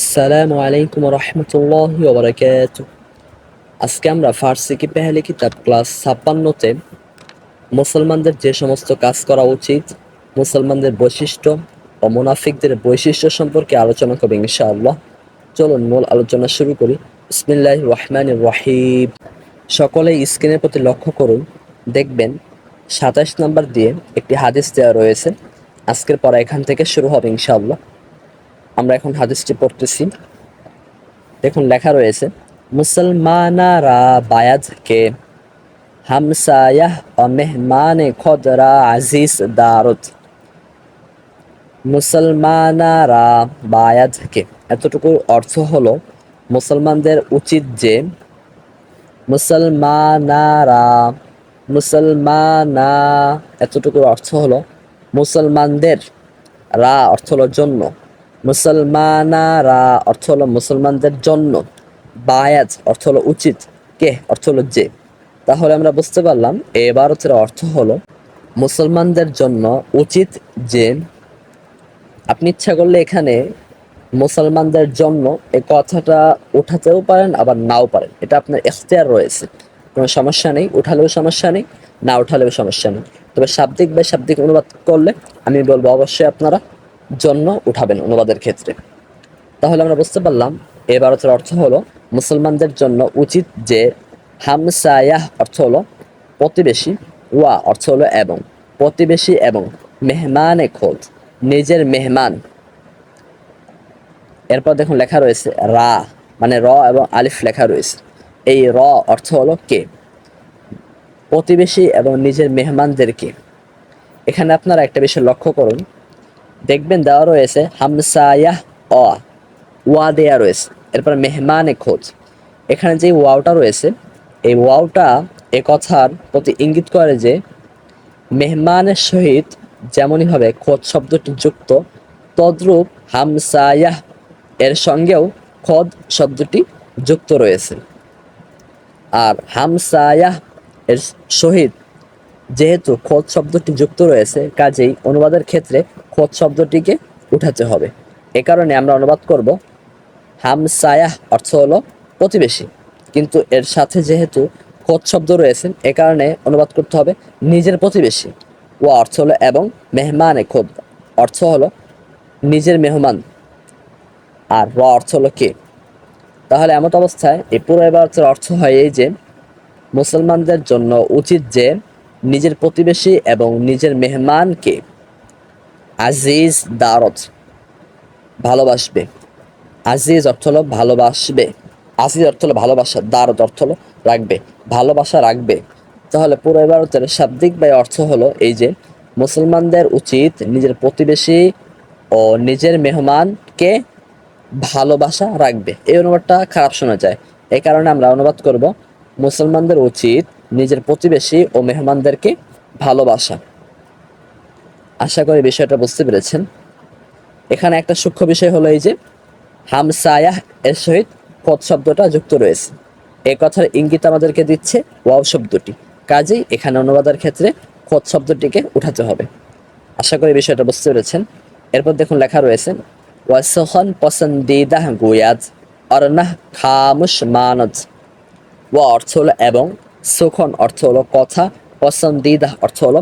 আসসালামু আলাইকুম রহমতুল্লাহ ওবরাকাত আজকে আমরা ফার্সি কি পেহলে কিতাব ক্লাস ছাপ্পান্নতে মুসলমানদের যে সমস্ত কাজ করা উচিত, মুসলমানদের বৈশিষ্ট্য ও মুনাফিকদের বৈশিষ্ট্য সম্পর্কে আলোচনা করবে ইনশাআল্লাহ। চলুন মূল আলোচনা শুরু করি। বিসমিল্লাহ রহমান রহিম। সকলেই স্ক্রিনের প্রতি লক্ষ্য করুন। দেখবেন সাতাশ নাম্বার দিয়ে একটি হাদিস দেওয়া রয়েছে। আজকের পর এখান থেকে শুরু হবে ইনশাআল্লাহ। আমরা এখন হাদিসটি পড়তেছি। দেখুন, লেখা রয়েছে, মুসলমানারা বায়াজকে হামসায়াহ মেহমানে খদরা আজিজ দারত মুসলমানারা বায়াজকে, এতটুকু অর্থ হলো মুসলমানদের উচিত যে মুসলমানারা, মুসলমানা, এতটুকু অর্থ হলো মুসলমানদের রা অর্থ হলো জন্য। মুসলমানারা অর্থ হলো মুসলমানদের জন্য। বায়াজ অর্থ হলো উচিত। কে? অর্থ হলো যে। তাহলে আমরা বুঝতে পারলাম, এ ভারতের অর্থ হলো মুসলমানদের জন্য উচিত যে আপনি ইচ্ছা করলে এখানে মুসলমানদের জন্য এই কথাটা উঠাতেও পারেন, আবার নাও পারেন। এটা আপনার এখতিয়ার রয়েছে। কোনো সমস্যা নেই, উঠালেও সমস্যা নেই, না উঠালেও সমস্যা নেই। তবে শাব্দিক বা শাব্দিক অনুবাদ করলে আমি বলব অবশ্যই আপনারা জন্য উঠাবেন অনুবাদের ক্ষেত্রে। তাহলে আমরা বুঝতে পারলাম, এ ভারতের অর্থ হলো মুসলমানদের জন্য উচিত যে হামসায়াহ অর্থ হলো প্রতিবেশী ওয়া অর্থ হলো এবং, প্রতিবেশী এবং মেহমানে খোদ, নিজের মেহমান। এরপর দেখুন লেখা রয়েছে রা মানে র এবং আলিফ লেখা রয়েছে। এই র অর্থ হলো কে? প্রতিবেশী এবং নিজের মেহমানদেরকে। এখানে আপনারা একটা বিষয় লক্ষ্য করুন দেখবেন দেওয়া রয়েছে হামসায়াহ অ, ওয়া দেয়া রয়েছে। এরপর মেহমানে খোঁজ। এখানে যে ওয়াওটা রয়েছে, এই ওয়াওটা এ কথার প্রতি ইঙ্গিত করে যে মেহমানের সহিত যেমনই হবে খোঁজ শব্দটি যুক্ত, তদ্রূপ হামসায়াহ এর সঙ্গেও খদ শব্দটি যুক্ত রয়েছে। আর হামসায়াহ এর সহিত যেহেতু খোঁজ শব্দটি যুক্ত রয়েছে, কাজেই অনুবাদের ক্ষেত্রে খোঁজ শব্দটিকে উঠাতে হবে। এ কারণে আমরা অনুবাদ করব, হামসায়াহ অর্থ হলো প্রতিবেশী। কিন্তু এর সাথে যেহেতু খোঁজ শব্দ রয়েছে, এ কারণে অনুবাদ করতে হবে নিজের প্রতিবেশী। ও অর্থ হলো এবং মেহমানে খোদ। অর্থ হলো নিজের মেহমান। আর র অর্থ হলো কে। তাহলে এমত অবস্থায় এই পুরো এবারতের অর্থ হয় এই যে, মুসলমানদের জন্য উচিত যে নিজের প্রতিবেশী এবং নিজের মেহমানকে আজিজ দারত ভালোবাসবে। আজিজ অর্থ হলো ভালোবাসবে। আজিজ অর্থ হলো ভালোবাসা, দারত অর্থ হলো রাখবে। ভালোবাসা রাখবে। তাহলে পুরো ভারতের শাব্দিক বা অর্থ হলো এই যে মুসলমানদের উচিত নিজের প্রতিবেশী ও নিজের মেহমানকে ভালোবাসা রাখবে। এই অনুবাদটা খারাপ শোনা যায়। এই কারণে আমরা অনুবাদ করব মুসলমানদের উচিত নিজের প্রতিবেশী ও মেহমানদেরকে ভালোবাসা। আশা করি বিষয়টা বুঝতে পেরেছেন। এখানে একটা সূক্ষ্ম বিষয় হলো এই যে, হামসায়াহ এর সহিত পদ শব্দটা যুক্ত রয়েছে। এই কথার ইঙ্গিত আমাদেরকে দিচ্ছে ওয়াও শব্দটি। কাজেই এখানে অনুবাদের ক্ষেত্রে খোদ শব্দটিকে উঠাতে হবে। আশা করি বিষয়টা বুঝতে পেরেছেন। এরপর দেখুন লেখা রয়েছে, ওয়াসহন পসন্দিদাহ গুয়াজ, অরনাহ খামুশ মানজ ওয়া অর্থ হলো এবং সুখন অর্থ হলো কথা পসন্দিদা অর্থ হলো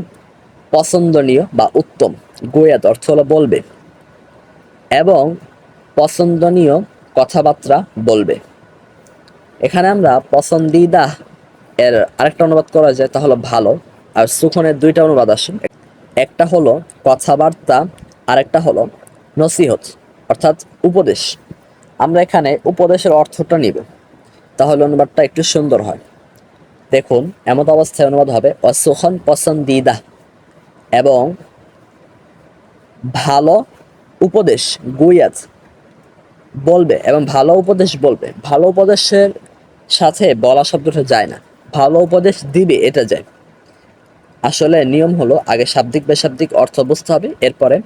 পছন্দনীয় বা উত্তম, গোয়াদ অর্থ হলো বলবে। এবং পছন্দনীয় কথাবার্তা বলবে। এখানে আমরা পছন্দিদা এর আরেকটা অনুবাদ করা যায়, তা হলো ভালো, আর সুখনের দুইটা অনুবাদ আসে। একটা হলো কথাবার্তা, আরেকটা হলো নসিহত, অর্থাৎ উপদেশ। আমরা এখানে উপদেশের অর্থটা নিব। তাহলে অনুবাদটা একটু সুন্দর হয়। দেখুন, এমত অবস্থায় অনুবাদ হবে, অসুখন পছন্দিদা, এবং ভালো উপদেশ গুয়াজ বলবে, এবং ভালো উপদেশ বলবে। ভালো উপদেশের সাথে বলা শব্দটা যায় না। ভালো উপদেশ দিবে, এটা যায়। আসলে নিয়ম হলো, আগে শাব্দিক, বেশাব্দিক অর্থ বুঝতে হবে, এরপরে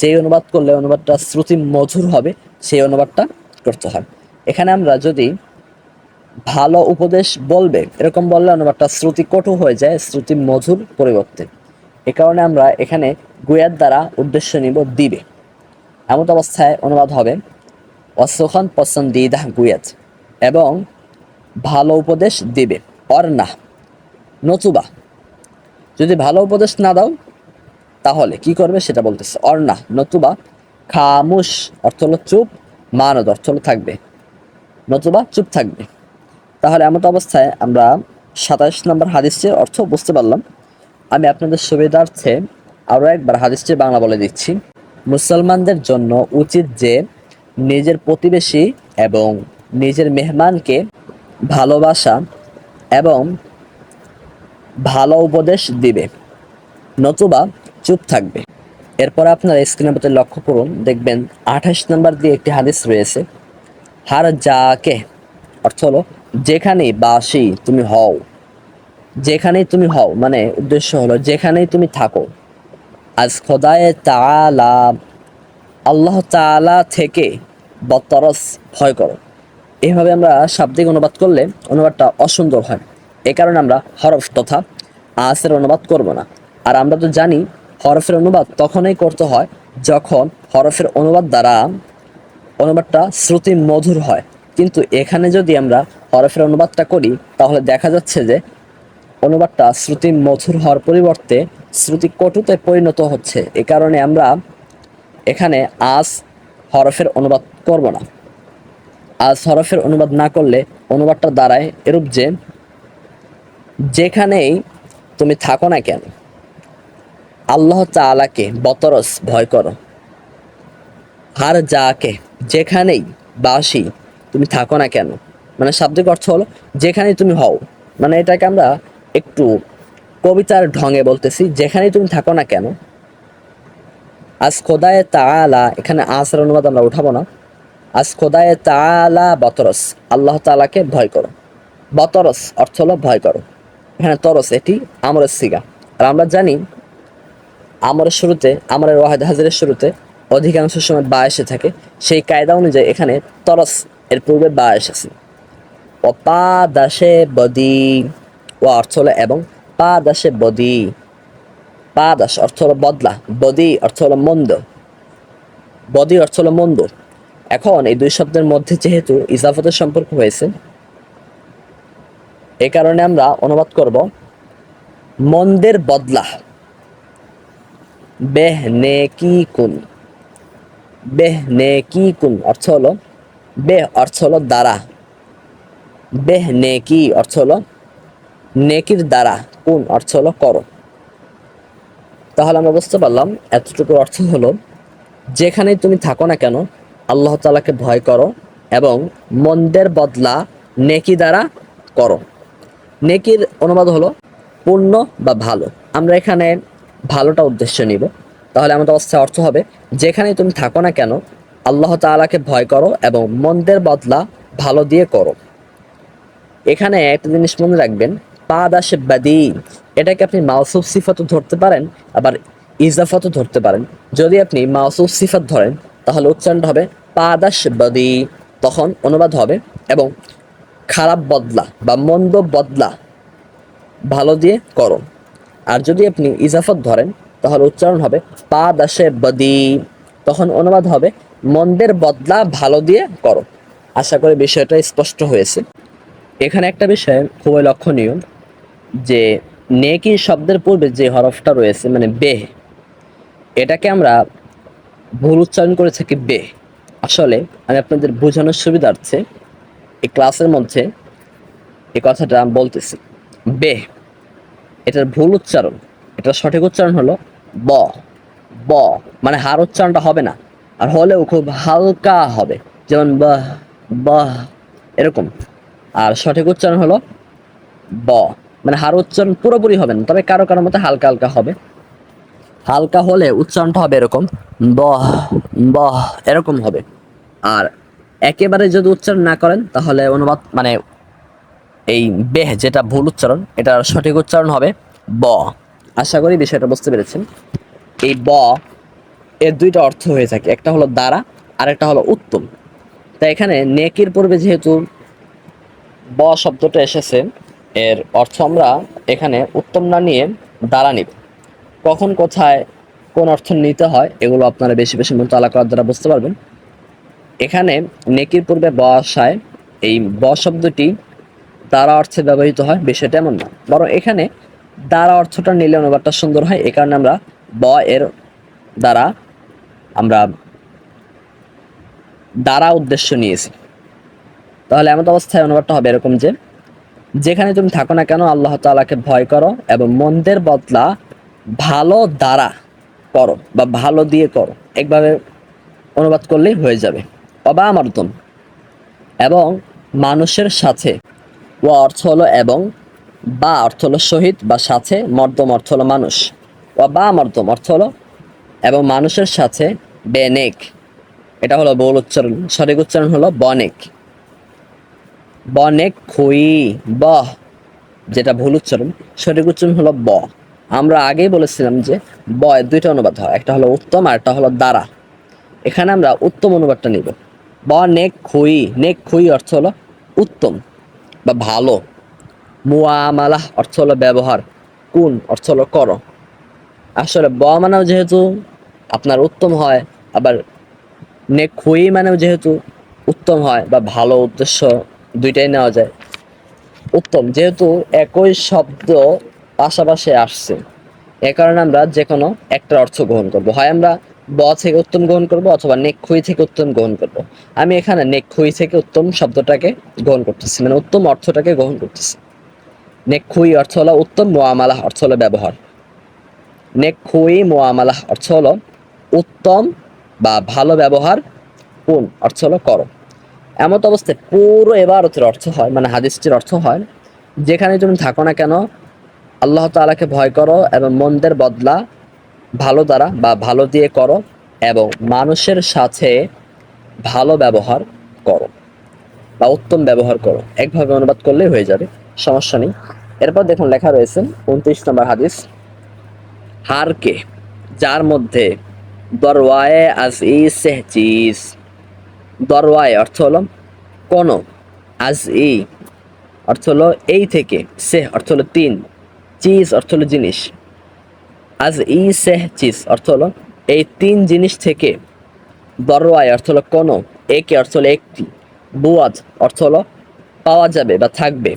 যে অনুবাদ করলে অনুবাদটা শ্রুতি মধুর হবে, সেই অনুবাদটা করতে হয়। এখানে আমরা যদি ভালো উপদেশ বলবে। এরকম বললে অনুবাদটা শ্রুতি কটু হয়ে যায়, শ্রুতি মধুর পরিবর্তে। এ কারণে আমরা এখানে গুয়ার দ্বারা উদ্দেশ্য নিব দিবে। এমন অবস্থায় অনুবাদ হবে, অসোখান পসন্দিদাহ গুয়াত এবং ভালো উপদেশ দিবে অর না, নতুবা। যদি ভালো উপদেশ না দাও, তাহলে কি করবে সেটা বলতেছে, অর না, নতুবা, খামুশ অর্থ হলো চুপ, মানদ অর্থ হলো থাকবে, নতুবা চুপ থাকবে। তাহলে এমন অবস্থায় আমরা সাতাশ নম্বর হাদিসের অর্থ বুঝতে পারলাম। আমি আপনাদের সুবিধার্থে আরও একবার হাদিসটি বাংলা বলে দিচ্ছি। মুসলমানদের জন্য উচিত যে নিজের প্রতিবেশী এবং নিজের মেহমানকে ভালোবাসা এবং ভালো উপদেশ দিবে, নতুবা চুপ থাকবে। এরপর আপনারা স্ক্রিনের প্রতি লক্ষ্য করুন, দেখবেন আঠাশ নম্বর দিয়ে একটি হাদিস রয়েছে। হার যাকে, অর্থ হলো যেখানেই বাসি তুমি হও যেখানেই তুমি হও মানে উদ্দেশ্য হলো যেখানেই তুমি থাকো। আজ খোদায় তালা আল্লাহ তালা থেকে বতরস ভয় করো। এভাবে আমরা শাব্দিক অনুবাদ করলে অনুবাদটা অসুন্দর হয়। এ কারণে আমরা হরফ তথা আসের অনুবাদ করব না। আর আমরা তো জানি হরফের অনুবাদ তখনই করতে হয় যখন হরফের অনুবাদ দ্বারা অনুবাদটা শ্রুতি মধুর হয়। কিন্তু এখানে যদি আমরা হরফের অনুবাদটা করি, তাহলে দেখা যাচ্ছে যে অনুবাদটা শ্রুতি মধুর হওয়ার পরিবর্তে শ্রুতি কটুতে পরিণত হচ্ছে। এ কারণে আমরা এখানে আজ হরফের অনুবাদ করব না। আজ হরফের অনুবাদ না করলে অনুবাদটা দাঁড়ায় এরূপ যে, যেখানেই তুমি থাকো না কেন, আল্লাহ তাআলাকে বতরস ভয় করো। হার যাকে যেখানেই বাসি তুমি থাকো না কেন? মানে শাব্দিক অর্থ হলো, যেখানেই তুমি হও মানে এটাকে আমরা একটু কবিতার ঢঙে বলতেছি, যেখানেই তুমি থাকো না কেন? আজ খোদায় তাআলা, এখানে আসর অনুবাদ আমরা উঠাবো না। আজ খোদায় তালা বতরস, আল্লাহ তাআলাকে ভয় করো। বতরস অর্থ হলো ভয় করো। এখানে তরস, এটি আমরের সিগা। আর আমরা জানি, আমরের শুরুতে, আমরের ওয়াহেদ হাজিরের শুরুতে, অধিকাংশ সময় বা এসে থাকে, সেই কায়দা অনুযায়ী এখানে তরস এর পূর্বে বা এসেছে অপা দাসে বদি ও অর্থ হলো এবং পা দাসে বদি। পা দাস অর্থ হলো বদলা, বদি অর্থ হলো মন্দ। বদি অর্থ হলো মন্দ। এখন এই দুই শব্দের মধ্যে যেহেতু ইজাফতের সম্পর্ক হয়েছে, এ কারণে আমরা অনুবাদ করব মন্দের বদলা। বেহ নেকি কুন বেহ নেকি কুন অর্থ হলো বেহ অর্থ হলো দ্বারা। বেহ নেকি অর্থ হলো নেকির দ্বারা কোন অর্থ হলো করো। তাহলে আমরা বুঝতে পারলাম, এতটুকুর অর্থ হলো, যেখানেই তুমি থাকো না কেন, আল্লাহ তালাকে ভয় করো এবং মন্দের বদলা নেকি দ্বারা করো। নেকির অনুবাদ হলো, পূর্ণ বা ভালো। আমরা এখানে ভালোটা উদ্দেশ্য নিব। তাহলে আমাদের অবস্থায় অর্থ হবে, যেখানেই তুমি থাকো না কেন আল্লাহ তাআলাকে ভয় করো এবং মন্দের বদলা ভালো দিয়ে করো। এখানে একটা জিনিস মনে রাখবেন পাদাস বাদি এটাকে আপনি মাউসুফ সিফাতও ধরতে পারেন, আবার ইজাফাতও ধরতে পারেন। যদি আপনি মাউসুফ সিফাত ধরেন, তাহলে উচ্চারণ হবে পাদাস বাদি তখন অনুবাদ হবে, এবং খারাপ বদলা বা মন্দ বদলা ভালো দিয়ে করো। আর যদি আপনি ইজাফত ধরেন, তাহলে উচ্চারণ হবে পা দাসে বদি তখন অনুবাদ হবে, মন্দের বদলা ভালো দিয়ে করো। আশা করি বিষয়টা স্পষ্ট হয়েছে। এখানে একটা বিষয় খুবই লক্ষণীয়, যে নেকি শব্দের পূর্বে যে হরফটা রয়েছে মানে বে, এটাকে আমরা ভুল উচ্চারণ করে থাকি বে। আসলে আমি আপনাদের বোঝানোর সুবিধার্থে এই ক্লাসের মধ্যে এই কথাটা বলতেছি। বে, এটার ভুল উচ্চারণ, এটার সঠিক উচ্চারণ হলো ব। ব মানে হার উচ্চারণটা হবে না। আর হলেও খুব হালকা হবে। যেমন বাহ বাহ এরকম। আর সঠিক উচ্চারণ হলো ব। মানে হার উচ্চারণ পুরোপুরি হবে না, তবে কারও কারও মতো হালকা হালকা হবে। হালকা হলে উচ্চারণটা হবে এরকম বহ বহ এরকম হবে। আর একেবারে যদি উচ্চারণ না করেন, তাহলে অনুবাদ মানে এই বেহ, যেটা ভুল উচ্চারণ, এটার সঠিক উচ্চারণ হবে ব। আশা করি বিষয়টা বুঝতে পেরেছেন। এই ব এর দুইটা অর্থ হয়ে থাকে। একটা হলো দ্বারা আর একটা হলো উত্তম। তা এখানে নেকির পূর্বে যেহেতু ব শব্দটা এসেছে, এর অর্থ আমরা এখানে উত্তম না নিয়ে দ্বারা নিব। কখন, কোথায়, কোন অর্থ নিতে হয়, এগুলো আপনারা বেশি বেশি মতো আলাদা করার দ্বারা বুঝতে পারবেন। এখানে নেকির পূর্বে ব আসায় এই ব শব্দটি দ্বারা অর্থে ব্যবহৃত হয়, বিষয়টা এমন না। বরং এখানে দ্বারা অর্থটা নিলে অনুবাদটা সুন্দর হয়, এ কারণে আমরা ব এর দ্বারা আমরা দ্বারা উদ্দেশ্য নিয়েছি। তাহলে এমন অবস্থায় অনুবাদটা হবে এরকম যে, যেখানে তুমি থাকো না কেন আল্লাহ তাআলাকে ভয় করো এবং মন্দের বদলা ভালো দ্বারা করো বা ভালো দিয়ে করো। একভাবে অনুবাদ করলেই হয়ে যাবে। অবা আমর্দম এবং মানুষের সাথে, ও অর্থ হলো এবং বা অর্থ হলো শহীদ বা সাথে মর্দম অর্থ হলো মানুষ। বা মর্দম অর্থ হলো, এবং মানুষের সাথে বেনেক। এটা হলো বহুল উচ্চারণ, সঠিক উচ্চারণ হলো বনেক। বনেক খুই ব যেটা ভুল উচ্চারণ, সঠিক উচ্চারণ হলো ব। আমরা আগেই বলেছিলাম যে ব এর দুইটা অনুবাদ হয়, একটা হলো উত্তম আর একটা হলো দ্বারা। এখানে আমরা উত্তম অনুবাদটা নিব। ব নেক খুই নেক খুই অর্থ হলো উত্তম বা ভালো। মুআমালাহ অর্থ হলো ব্যবহার, কোন অর্থ হলো করো। আসলে ব মানেও যেহেতু আপনার উত্তম হয়, আবার নেক খুই মানেও যেহেতু উত্তম হয় বা ভালো উদ্দেশ্য দুইটাই নেওয়া যায়। উত্তম যেহেতু একই শব্দ পাশাপাশি আসছে। এ কারণে আমরা যে কোনো একটা অর্থ গ্রহণ করব। হয় আমরা ব থেকে উত্তম গ্রহণ করব অথবা নেক খুই থেকে উত্তম গ্রহণ করব। আমি এখানে নেক খুই থেকে উত্তম শব্দটাকে গ্রহণ করতেছি মানে উত্তম অর্থটাকে গ্রহণ করতেছি। নেক খুই অর্থ হলো উত্তম মোয়ামালাহ অর্থ হলো ব্যবহার। নেক খুই মোয়ামালাহ অর্থ হলো উত্তম বা ভালো ব্যবহার কোন? অর্থ হলো করো। এমত অবস্থায় পুরো এবারতের অর্থ হয় মানে হাদিসটির অর্থ হয়, যেখানে তুমি থাকো না কেন, আল্লাহ তাআলাকে ভয় করো এবং মন্দের বদলা ভালো দ্বারা বা ভালো দিয়ে করো এবং মানুষের সাথে ভালো ব্যবহার করো বা উত্তম ব্যবহার করো। একভাবে অনুবাদ করলেই হয়ে যাবে, সমস্যা নেই। এরপর দেখুন লেখা রয়েছে, উনত্রিশ নম্বর হাদিস। হারকে, যার মধ্যে দরওয়ায়ে আজ ই সেহ চিজ দরওয়ায় অর্থ হলো কোন আজ ই অর্থ হলো এই থেকে, সেহ অর্থ হলো তিন, চিজ অর্থ হলো জিনিস। আজ ই সেহ চিজ অর্থ হলো এই তিন জিনিস থেকে দরওয়ায় অর্থ হলো কোন, একে অর্থ হলো একটি বুয়াজ অর্থ হলো পাওয়া যাবে বা থাকবে।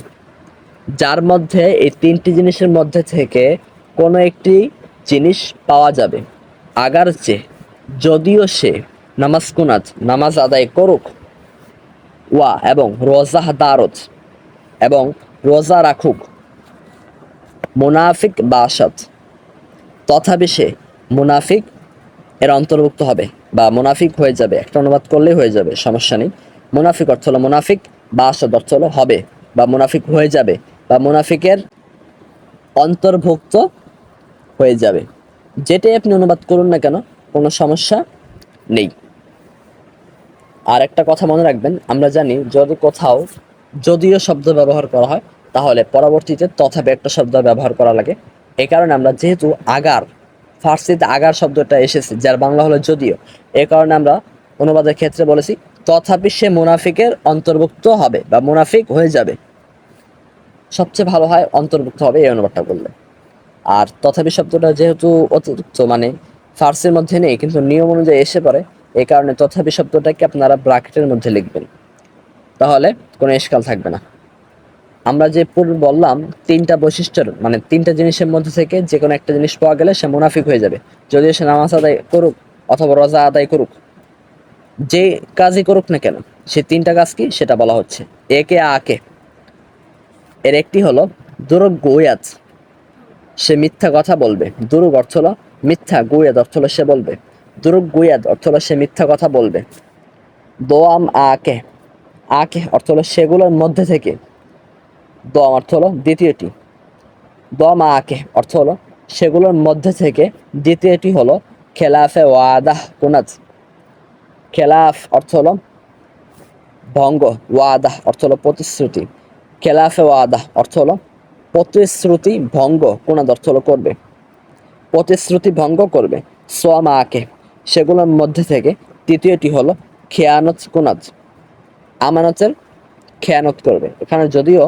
যার মধ্যে এই তিনটি জিনিসের মধ্যে থেকে কোনো একটি জিনিস পাওয়া যাবে। আগার চেয়ে যদিও সে নামাজ কুনাত, নামাজ আদায় করুক, ওয়া এবং রোজা দারত এবং রোজা রাখুক, মুনাফিক বাসাত তথাপি সে মুনাফিক এর অন্তর্ভুক্ত হবে বা মুনাফিক হয়ে যাবে। একটা অনুবাদ করলেই হয়ে যাবে, সমস্যা নেই। মুনাফিক অর্থ হলো মুনাফিক বাসাদ অর্থ হলো হবে বা মুনাফিক হয়ে যাবে বা মুনাফিকের অন্তর্ভুক্ত হয়ে যাবে। যেটাই আপনি অনুবাদ করুন না কেন, কোনো সমস্যা নেই। আর একটা কথা মনে রাখবেন, আমরা জানি যদি কোথাও যদিও শব্দ ব্যবহার করা হয়, তাহলে পরবর্তীতে তথাপি একটা শব্দ ব্যবহার করা লাগে। এই কারণে আমরা যেহেতু আগার, ফার্সিতে আগার শব্দটা এসেছে, যার বাংলা হলো যদিও, এ কারণে আমরা অনুবাদের ক্ষেত্রে বলেছি, তথাপি সে মুনাফিকের অন্তর্ভুক্ত হবে বা মুনাফিক হয়ে যাবে। সবচেয়ে ভালো হয় অন্তর্ভুক্ত হবে এই অনুবাদটা করলে। আর তথাপি শব্দটা যেহেতু অতিরিক্ত মানে ফার্সির মধ্যে নেই, কিন্তু নিয়ম অনুযায়ী এসে পড়ে, এই কারণে তথাপি শব্দটাকে আপনারা ব্রাকেটের মধ্যে লিখবেন। তাহলে কোনো এসকাল থাকবে না। আমরা যে পূর্বে বললাম, তিনটা বৈশিষ্ট্যের মানে তিনটা জিনিসের মধ্যে থেকে যে কোনো একটা জিনিস পাওয়া গেলে সে মুনাফিক হয়ে যাবে। যদিও সে নামাজ আদায় করুক অথবা রোজা আদায় করুক, যে কাজই করুক না কেন, সে তিনটা কাজ কি সেটা বলা হচ্ছে। একে আকে এর একটি হলো দুরগ গোয়াত সে মিথ্যা কথা বলবে। দুরুগ অর্থ হলো মিথ্যা, গুয়াদ অর্থ হলো সে বলবে। দুরুগ, গুয়াদ অর্থ হলো সে মিথ্যা কথা বলবে। দোয়াম, আকে। আকে অর্থ হলো সেগুলোর মধ্যে থেকে। দোয়াম অর্থ হলো দ্বিতীয়টি। দোয়াম, আকে অর্থ হলো সেগুলোর মধ্যে থেকে। দ্বিতীয়টি হলো খেলাফে ওয়াদাহ কুনাত খেলাফ অর্থ হলো ভঙ্গ, ওয়াদাহ অর্থ হলো প্রতিশ্রুতি। খেলাফে ওয়াদাহ অর্থ হলো প্রতিশ্রুতি ভঙ্গ কোনাদ অর্থ হলো করবে। প্রতিশ্রুতি ভঙ্গ করবে সোয়ামা আকে সেগুলোর মধ্যে থেকে তৃতীয়টি হলো খেয়ানত কোনাদ আমানতের খেয়ানত করবে। এখানে যদিও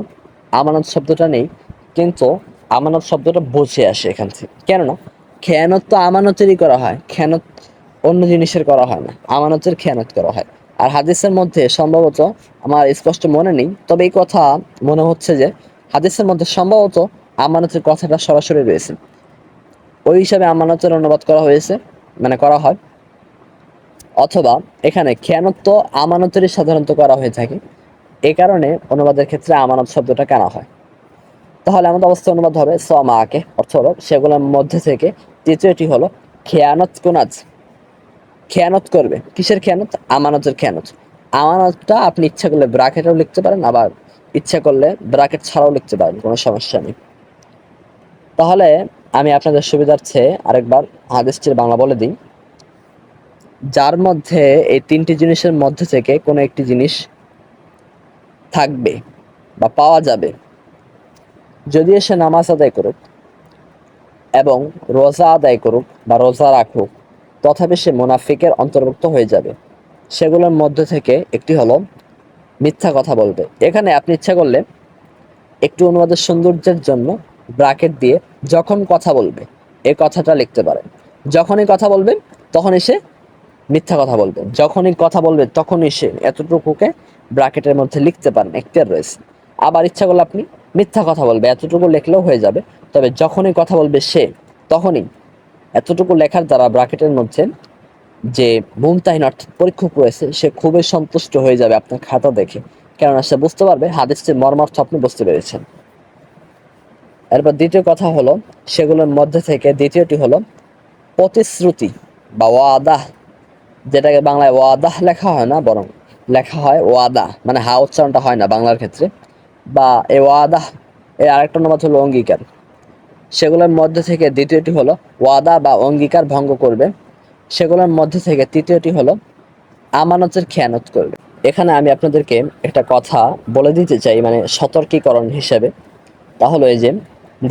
আমানত শব্দটা নেই, কিন্তু আমানত শব্দটা বসে আসে এখান থেকে। কেননা খেয়ানত তো আমানতেরই করা হয়, খেয়ানত অন্য জিনিসের করা হয় না, আমানতের খেয়ানত করা হয়। আর হাদিসের মধ্যে সম্ভবত আমার স্পষ্ট মনে নেই, তবে এই কথা মনে হচ্ছে যে হাদিসের মধ্যে সম্ভবত আমানতের কথাটা সরাসরি রয়েছে। ওই হিসাবে আমানতের অনুবাদ করা হয়েছে মানে করা হয়। অথবা এখানে খেয়ানত আমানতেরই সাধারণত করা হয়ে থাকে। এ কারণে অনুবাদের ক্ষেত্রে আমানত শব্দটা কেনা হয়? তাহলে আমাদের অবস্থা অনুবাদ হবে সমাকে অর্থ হলো সেগুলোর মধ্যে থেকে তৃতীয়টি হলো খেয়ানত কোনাজ খেয়ানত করবে। কিসের খেয়ানত? আমানতের খেয়ানত। আমানতটা আপনি ইচ্ছা করলে ব্রাকেটেও লিখতে পারেন, আবার ইচ্ছা করলে ব্রাকেট ছাড়াও লিখতে পারেন, কোনো সমস্যা নেই। তাহলে আমি আপনাদের সুবিধার্থে আরেকবার হাদিসটির বাংলা বলে দিই। যার মধ্যে এই তিনটি জিনিসের মধ্যে থেকে কোনো একটি জিনিস থাকবে বা পাওয়া যাবে, যদি সে নামাজ আদায় করুক এবং রোজা আদায় করুক বা রোজা রাখুক, তথাপি সে মুনাফিকের অন্তর্ভুক্ত হয়ে যাবে। সেগুলোর মধ্যে থেকে একটি হলো মিথ্যা কথা বলবে। এখানে আপনি ইচ্ছা করলে একটু অনুবাদের সৌন্দর্যের জন্য ব্রাকেট দিয়ে যখন কথা বলবে, এ কথাটা লিখতে পারেন। যখনই কথা বলবেন তখনই সে মিথ্যা কথা বলবে। যখনই কথা বলবে, তখনই সে এতটুকুকে ব্রাকেটের মধ্যে লিখতে পারেন এখতিয়ার রয়েছে। আবার ইচ্ছা করলে আপনি মিথ্যা কথা বলবে, এতটুকু লিখলেও হয়ে যাবে। তবে যখনই কথা বলবে সে, তখনই এতটুকু লেখার দ্বারা ব্রাকেটের মধ্যে যে মুমতাহিন অর্থাৎ পরীক্ষক রয়েছে, সে খুবই সন্তুষ্ট হয়ে যাবে আপনার খাতা দেখে। কেননা সে বুঝতে পারবে হাদিসটির মর্মার্থ আপনি বুঝতে পেরেছেন। এরপর দ্বিতীয় কথা হলো, সেগুলোর মধ্যে থেকে দ্বিতীয়টি হলো, প্রতিশ্রুতি বা ওয়াদা, যেটাকে বাংলায় ওয়াদাহ লেখা হয় না, বরং লেখা হয় ওয়াদা মানে হা উচ্চারণটা হয় না বাংলার ক্ষেত্রে, বা এ ওয়াদাহ, এর আরেকটা অনুবাদ হলো অঙ্গীকার। সেগুলোর মধ্যে থেকে দ্বিতীয়টি হলো ওয়াদা বা অঙ্গীকার ভঙ্গ করবে। সেগুলোর মধ্যে থেকে তৃতীয়টি হলো, আমানতের খেয়ানত করবে। এখানে আমি আপনাদেরকে একটা কথা বলে দিতে চাই মানে সতর্কীকরণ হিসেবে। তাহলে এই যে,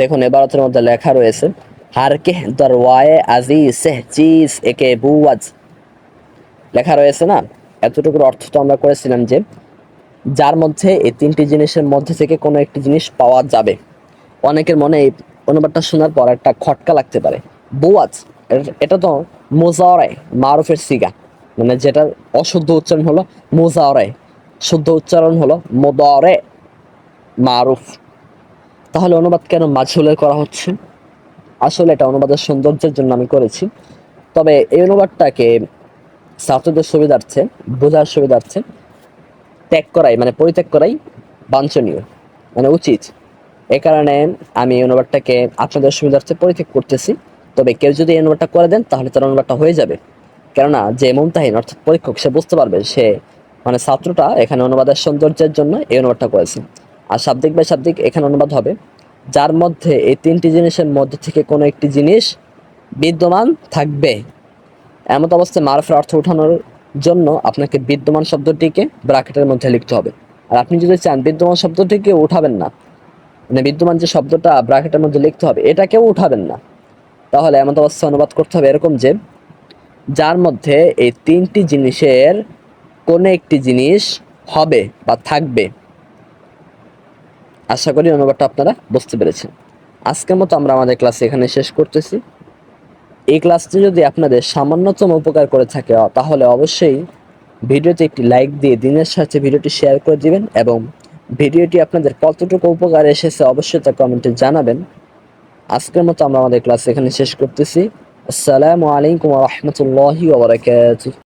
দেখুন, এবারতের মধ্যে লেখা রয়েছে হারকে দরওয়ায়ে আজি সেহ চিজ একে বুয়াজ লেখা রয়েছে না? এতটুকুর অর্থ তো আমরা করেছিলাম যে, যার মধ্যে এই তিনটি জিনিসের মধ্যে থেকে কোনো একটি জিনিস পাওয়া যাবে। অনেকের মনে এই অনুবাদটা শোনার পর একটা খটকা লাগতে পারে। বুয়াজ এটা তো মোজাওরাই মারুফের সিগা। মানে যেটার অশুদ্ধ উচ্চারণ হলো মোজাওরাই শুদ্ধ উচ্চারণ হলো মোদরে মারুফ। তাহলে অনুবাদ কেন মাঝুলের করা হচ্ছে? আসলে এটা অনুবাদের সৌন্দর্যের জন্য আমি করেছি। তবে এই অনুবাদটাকে ছাত্রদের সুবিধার্থে, বোঝার সুবিধার্থে ত্যাগ করাই মানে পরিত্যাগ করাই বাঞ্ছনীয় মানে উচিত। এ কারণে আমি অনুবাদটাকে আপনাদের সুবিধার্থে পরিত্যাগ করতেছি। তবে কেউ যদি এই করে দেন, তাহলে তার অনুবাদটা হয়ে যাবে। কেননা যে মুমতাহিন অর্থাৎ পরীক্ষক, সে বুঝতে পারবে সে মানে ছাত্রটা এখানে অনুবাদের সৌন্দর্যের জন্য এই অনুবাদটা করেছে। আর শাব্দিক বাই শাব্দিক এখানে অনুবাদ হবে, যার মধ্যে এই তিনটি জিনিসের মধ্যে থেকে কোনো একটি জিনিস বিদ্যমান থাকবে। এমত অবস্থায় মারফের অর্থ উঠানোর জন্য আপনাকে বিদ্যমান শব্দটিকে ব্রাকেটের মধ্যে লিখতে হবে। আর আপনি যদি চান বিদ্যমান শব্দটিকে উঠাবেন না মানে বিদ্যমান যে শব্দটা ব্রাকেটের মধ্যে লিখতে হবে, এটাকেও উঠাবেন না। তাহলে এমন অবস্থা অনুবাদ করতে হবে এরকম যে, যার মধ্যে এই তিনটি জিনিসের কোনো একটি জিনিস হবে বা থাকবে। আশা করি অনুবাদটা আপনারা বুঝতে পেরেছেন। আজকের মতো আমরা আমাদের ক্লাস এখানে শেষ করতেছি। এই ক্লাসটি যদি আপনাদের সামান্যতম উপকার করে থাকে, তাহলে অবশ্যই ভিডিওতে একটি লাইক দিয়ে দিনের সাথে ভিডিওটি শেয়ার করে দিবেন এবং ভিডিওটি আপনাদের কতটুকু উপকার এসেছে অবশ্যই তা কমেন্টে জানাবেন। আজকের মতো আমরা আমাদের ক্লাস এখানে শেষ করতেছি। আসসালামু আলাইকুম রহমতুল্লাহি ওবরাকাতুহ